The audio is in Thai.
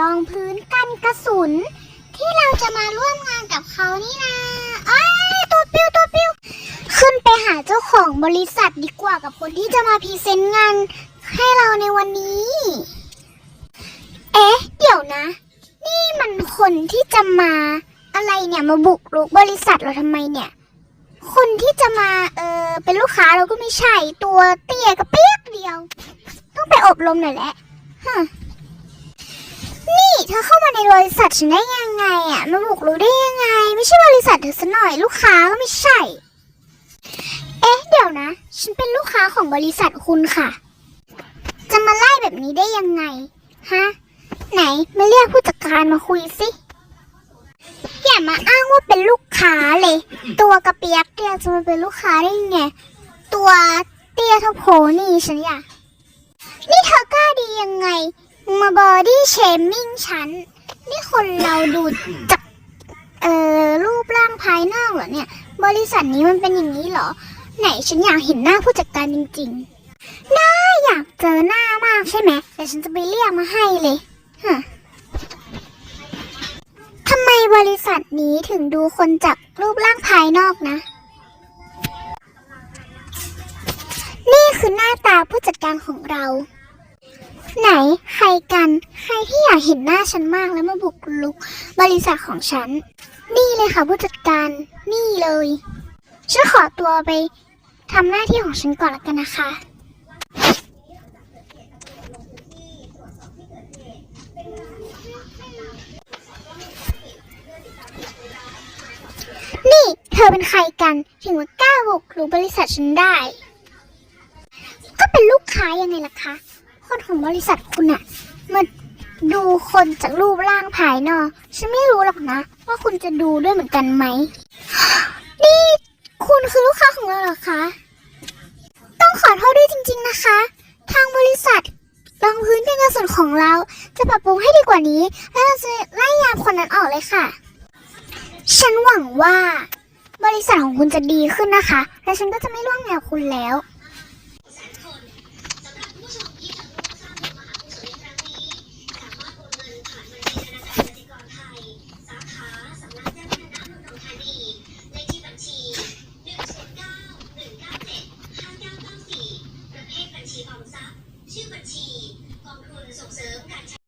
รองพื้นกันกระสุน ที่เราจะมาร่วมงานกับเขานี่นะอ้ยตัวปิ้วตัวปิ้วขึ้นไปหาเจ้าของบริษัทดีกว่ากับคนที่จะมาพรีเซนต์งานให้เราในวันนี้ เอ๊ะ เดี๋ยวนะ นี่มันคนที่จะมาอะไรเนี่ยมาบุกรุกบริษัทเราทำไมเนี่ย คนที่จะมาเออเป็นลูกค้าเราก็ไม่ใช่ตัวเตี้ยกระเปียกเดียว ต้องไปอบรมหน่อยแหละฮะ นี่เธอเข้ามาในบริษัทฉันได้ยังไงอะ่ะมาบุกรุกได้ยังไง ไม่ใช่บริษัทเธอซะหน่อยลูกค้าก็ไม่ใช่ เอ๊ะเดี๋ยวนะ ฉันเป็นลูกค้าของบริษัทคุณค่ะ จะมาไล่แบบนี้ได้ยังไงฮะไหนมาเรียกผู้จัดการมาคุยสิอย่ามาอ้างว่าเป็นลูกค้าเลย ตัวกระเปียกเตี้ยจะมาเป็นลูกค้าได้ไงตัวเตี้ยเท่าโพนี่ฉันอยาก บอดี้เชมมิ่งฉัน นี่คนเราดูจากเอ่อรูปร่างภายนอกเหรอเนี่ย บริษัทนี้มันเป็นอย่างนี้เหรอ ไหนฉันอยากเห็นหน้าผู้จัดการจริงๆน่าอยากเจอหน้ามากใช่ไหมแต่ฉันจะไปเรียกมาให้เลยฮะทำไมบริษัทนี้ถึงดูคนจากรูปร่างภายนอกนะ นี่คือหน้าตาผู้จัดการของเรา ไหนใครกัน ใครที่อยากเห็นหน้าฉันมากแล้วมาบุกลุก บริษัทของฉัน นี่เลยค่ะผู้จัดการ นี่เลยฉันขอตัวไปทำหน้าที่ของฉันก่อนละกันนะคะนี่เธอเป็นใครกันถึงมากล้าบุกรุกบริษัทฉันได้ ก็เป็นลูกค้ายังไงล่ะคะ คนของบริษัทคุณอะมาดูคนจากรูปร่างภายนอก ฉันไม่รู้หรอกนะ ว่าคุณจะดูด้วยเหมือนกันไหม นี่คุณคือลูกค้าของเราเหรอคะ ต้องขอโทษด้วยจริง ๆนะคะ ทางบริษัทรองพื้นเป็นกระสุนของเรา จะปรับปรุงให้ดีกว่านี้ แล้วเราจะไล่ยามคนนั้นออกเลยค่ะ ฉันหวังว่า บริษัทของคุณจะดีขึ้นนะคะ และฉันก็จะไม่ร่วมงานกับคุณแล้ว ชื่อบัญชีกองทุนส่งเสริมการ